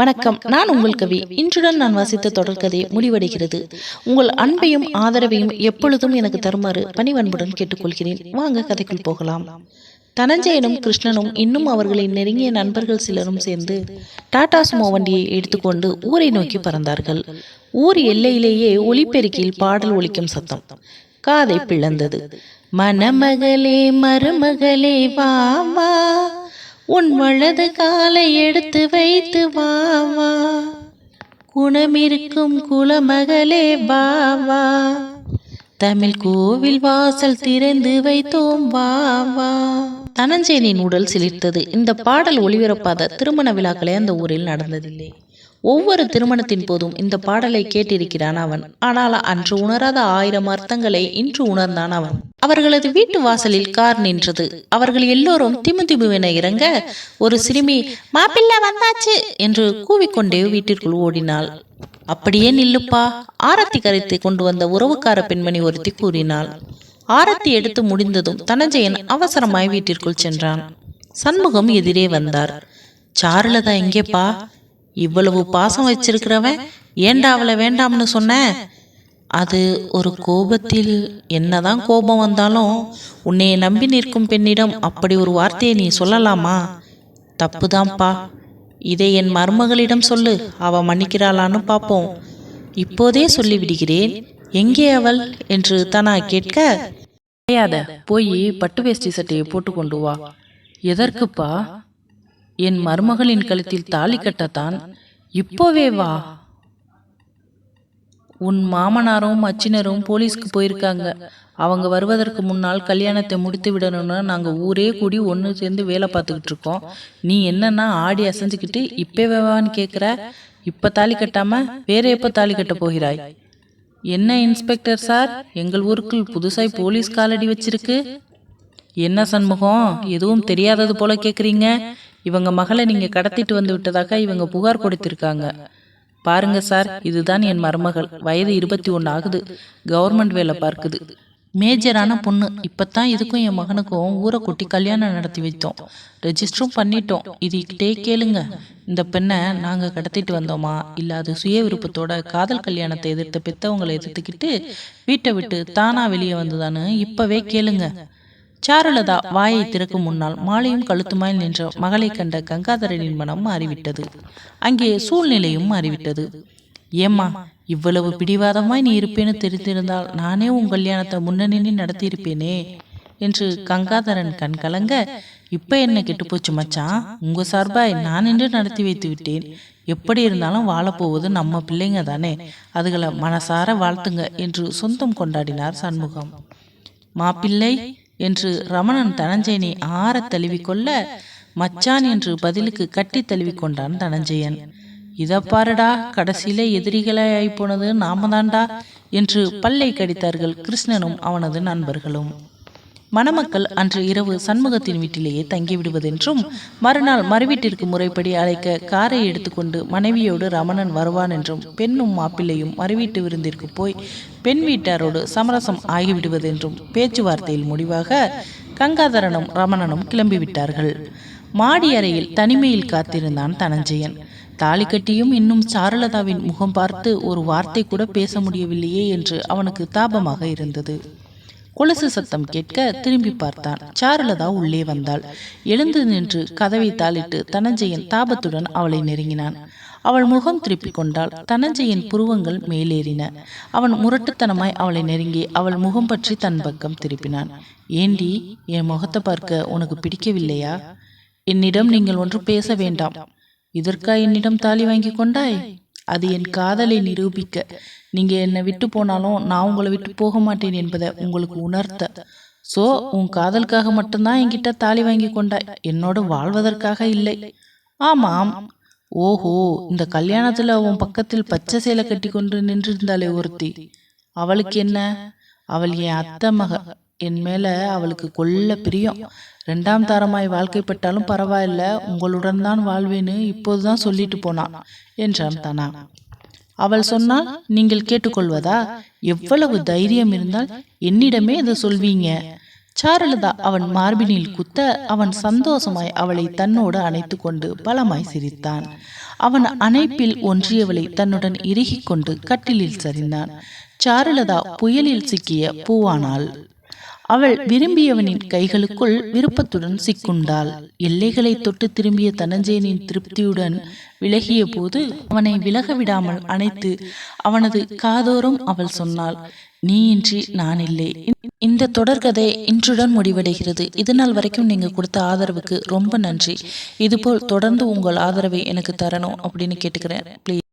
வணக்கம். நான் உங்கள் கவி. இன்றுடன் நான் வாசித்த தொடர்கதை முடிவடைகிறது. உங்கள் அன்பையும் ஆதரவையும் எப்பொழுதும் எனக்கு தருமாறு பணிவன்புடன் கேட்டுக்கொள்கிறேன். வாங்க கதைக்குள் போகலாம். தனஞ்சயனும் கிருஷ்ணனும் இன்னும் அவர்களின் நெருங்கிய நண்பர்கள் சிலரும் சேர்ந்து டாடா சுமோ வண்டியை எடுத்துக்கொண்டு ஊரை நோக்கி பறந்தார்கள். ஊர் எல்லையிலேயே ஒலிபெருக்கியில் பாடல் ஒலிக்கும் சத்தம். காதை பிளந்தது. மணமகளே மருமகளே வா வா. உன் வலது காலை எடுத்து வைத்து வா வா. குணமிருக்கும் குலமகளே வா வா. தமிழ் கோவில் வாசல் திறந்து வைத்தோம் வா வா. தனஞ்சயனின் உடல் சிலிர்த்தது. இந்த பாடல் ஒளிபரப்பாத திருமண விழாக்களே அந்த ஊரில் நடந்ததில்லை. ஒவ்வொரு திருமணத்தின் போதும் இந்த பாடலை கேட்டிருக்கிறான் அவன். ஆனால் அன்று உணராத ஆயிரம் அர்த்தங்களை இன்று உணர்ந்தான் அவன். அவர்களது வீட்டு வாசலில் கார் நின்றது. அவர்கள் எல்லோரும் திமு திமுவென இறங்க ஒரு சிறுமி மாப்பிள்ளை வந்தாச்சு என்று கூவிக்கொண்டே வீட்டிற்குள் ஓடினாள். அப்படியே நில்லுப்பா ஆரத்தி கரைத்து கொண்டு வந்த உறவுக்கார பெண்மணி ஒருத்தி கூறினாள். ஆரத்தி எடுத்து முடிந்ததும் தனஞ்சயன் அவசரமாய் வீட்டிற்குள் சென்றான். சண்முகம் எதிரே வந்தார். சாருலதா எங்கேப்பா இவ்வளவு பாசம் வச்சிருக்கிறவன் ஏண்டா அவளை வேண்டாம்னு சொன்ன? அது ஒரு கோபத்தில் என்னதான் கோபம் வந்தாலும் உன்னை நம்பி நிற்கும் பெண்ணிடம் அப்படி ஒரு வார்த்தையை நீ சொல்லலாமா? தப்புதான்ப்பா. இதை என் மருமகளிடம் சொல்லு. அவ மன்னிக்கிறாளான்னு பார்ப்போம் இப்போதே சொல்லிவிடுகிறேன். எங்கே அவள்? என்று தனா கேட்க கிடையாத போய் பட்டு வேஷ்டி சட்டையை போட்டு கொண்டு வா. எதற்குப்பா? என் மருமகளின் கழுத்தில் தாலி கட்டத்தான். இப்போவே வா. உன் மாமனாரும் மச்சினரும் போலீஸ்க்கு போயிருக்காங்க. அவங்க வருவதற்கு முன்னால் கல்யாணத்தை முடித்து விடணும்னு நாங்கள் ஊரே கூடி ஒன்று சேர்ந்து வேலை பார்த்துக்கிட்டு இருக்கோம். நீ என்னன்னா ஆடி அசைஞ்சுக்கிட்டு இப்போ வேவான்னு கேட்குற இப்போ தாலி கட்டாமல் வேற எப்போ தாலி கட்ட போகிறாய்? என்ன இன்ஸ்பெக்டர் சார்? எங்கள் ஊருக்குள் புதுசாய் போலீஸ் காலடி வச்சிருக்கு. என்ன சண்முகம்? எதுவும் தெரியாதது போல கேட்குறீங்க இவங்க மகளை நீங்கள் கடத்திட்டு வந்து விட்டதாக இவங்க புகார் கொடுத்திருக்காங்க. பாருங்க சார் இதுதான் என் மருமகள். வயது இருபத்தி ஒன்று ஆகுது. கவர்மெண்ட் வேலை பார்க்குது. மேஜரான பொண்ணு. இப்போத்தான் இதுக்கும் என் மகனுக்கும் ஊரை கூட்டி கல்யாணம் நடத்தி வைத்தோம். ரெஜிஸ்டரும் பண்ணிட்டோம். இதுகிட்டே கேளுங்க. இந்த பெண்ணை நாங்கள் கடத்திட்டு வந்தோமா? இல்லை அது சுய விருப்பத்தோட காதல் கல்யாணத்தை எதிர்த்த பெத்தவங்களை எதிர்த்துக்கிட்டு வீட்டை விட்டு தானா வெளியே வந்ததான்னு இப்பவே கேளுங்க. சாருலதா வாயை திறக்கும் முன்னால் மாலையும் கழுத்துமாய் நின்ற மகளை கண்ட கங்காதரனின் மனம் மாறிவிட்டது. அங்கே சூழ்நிலையும் மாறிவிட்டது. ஏம்மா இவ்வளவு பிடிவாதமாய் நீ இருப்பேன்னு தெரிந்திருந்தால் நானே உன் கல்யாணத்தை முன்னணி நடத்தியிருப்பேனே என்று கங்காதரன் கண் கலங்க இப்ப என்ன கெட்டுப்போச்சு மச்சான்? உங்க சார்பாய் நான் என்று நடத்தி வைத்து விட்டேன். எப்படி இருந்தாலும் வாழப்போவது நம்ம பிள்ளைங்க தானே. அதுகளை மனசார வாழ்த்துங்க என்று சொந்தம் கொண்டாடினார் சண்முகம். மாப்பிள்ளை என்று ரமணன் தனஞ்சயனை ஆற தழுவிக்கொள்ள மச்சான் என்று பதிலுக்கு கட்டி தழுவிக்கொண்டான் தனஞ்சயன். இதை பாருடா கடைசியில எதிரிகளாய் போனது நாம தாண்டா என்று பல்லை கடித்தார்கள் கிருஷ்ணனும் அவனது நண்பர்களும். மணமக்கள் அன்று இரவு சண்முகத்தின் வீட்டிலேயே தங்கிவிடுவதென்றும் மறுநாள் மறுவீட்டிற்கு முறைப்படி அழைக்க காரை எடுத்துக்கொண்டு மனைவியோடு ரமணன் வருவான் என்றும் பெண்ணும் மாப்பிள்ளையும் மறுவீட்டு விருந்திற்கு போய் பெண் வீட்டாரோடு சமரசம் ஆகிவிடுவதென்றும் பேச்சுவார்த்தையில் முடிவாக கங்காதரனும் ரமணனும் கிளம்பிவிட்டார்கள். மாடி அறையில் தனிமையில் காத்திருந்தான் தனஞ்சயன். தாலி கட்டியும் இன்னும் சாருலதாவின் முகம் பார்த்து ஒரு வார்த்தை கூட பேச முடியவில்லையே என்று அவனுக்கு தாபமாக இருந்தது. கொலுசு சத்தம் கேட்க திரும்பி பார்த்தான். சாருலதா உள்ளே வந்தாள். எழுந்து நின்று கதவை தாளிட்டு தனஞ்சயன் தாபத்துடன் அவளை நெருங்கினான். அவள் முகம் திருப்பிக் கொண்டாள். தனஞ்சயன் புருவங்கள் மேலேறின. அவன் முரட்டுத்தனமாய் அவளை நெருங்கி அவள் முகம் பற்றி தன் பக்கம் திருப்பினான். ஏண்டி என் முகத்தை பார்க்க உனக்கு பிடிக்கவில்லையா? என்னிடம் நீங்கள் ஒன்று பேச வேண்டாம். இதற்கா என்னிடம் தாலி வாங்கி கொண்டாய்? அது என் காதலை நிரூபிக்க. நீங்க என்னை விட்டு போனாலும் நான் உங்களை விட்டு போக மாட்டேன் என்பதை உங்களுக்கு உணர்த்த. சோ உன் காதலுக்காக மட்டும்தான் என்கிட்ட தாலி வாங்கி கொண்டாய். என்னோட வாழ்வதற்காக இல்லை. ஆமாம். ஓஹோ இந்த கல்யாணத்துல உன் பக்கத்தில் பச்சை சேலை கட்டி கொண்டு நின்றிருந்தாளே ஒருத்தி. அவளுக்கு என்ன? அவள் என் அத்தை மக. என் மேல அவளுக்கு கொல்ல பிரியம். ரெண்டாம் தாரமாய் வாழ்க்கைப்பட்டாலும் பரவாயில்ல உங்களுடன் தான் வாழ்வேன்னு இப்போதுதான் சொல்லிட்டு போனான் என்றான் தனா. அவள் சொன்னால் நீங்கள் கேட்டுக்கொள்வதா? எவ்வளவு தைரியம் இருந்தால் என்னிடமே இதை சொல்வீங்க? சாருலதா அவன் மார்பினில் குத்த அவன் சந்தோஷமாய் அவளை தன்னோடு அணைத்து கொண்டு பலமாய் சிரித்தான். அவன் அணைப்பில் ஒன்றியவளை தன்னுடன் இறுகிக் கொண்டு கட்டிலில் சரிந்தான். சாருலதா புயலில் சிக்கிய பூவானாள். அவள் விரும்பியவனின் கைகளுக்குள் விருப்பத்துடன் சிக்குண்டாள். எல்லைகளை தொட்டு திரும்பிய தனஞ்சயனின் திருப்தியுடன் விலகிய போது அவனை விலக விடாமல் அணைத்து அவனது காதோறும் அவள் சொன்னாள். நீ இன்றி நான் இல்லை. இந்த தொடர்கதை இன்றுடன் முடிவடைகிறது. இது நாள் வரைக்கும் நீங்கள் கொடுத்த ஆதரவுக்கு ரொம்ப நன்றி. இதுபோல் தொடர்ந்து உங்கள் ஆதரவை எனக்கு தரணும் அப்படின்னு கேட்டுக்கிறேன். ப்ளீஸ்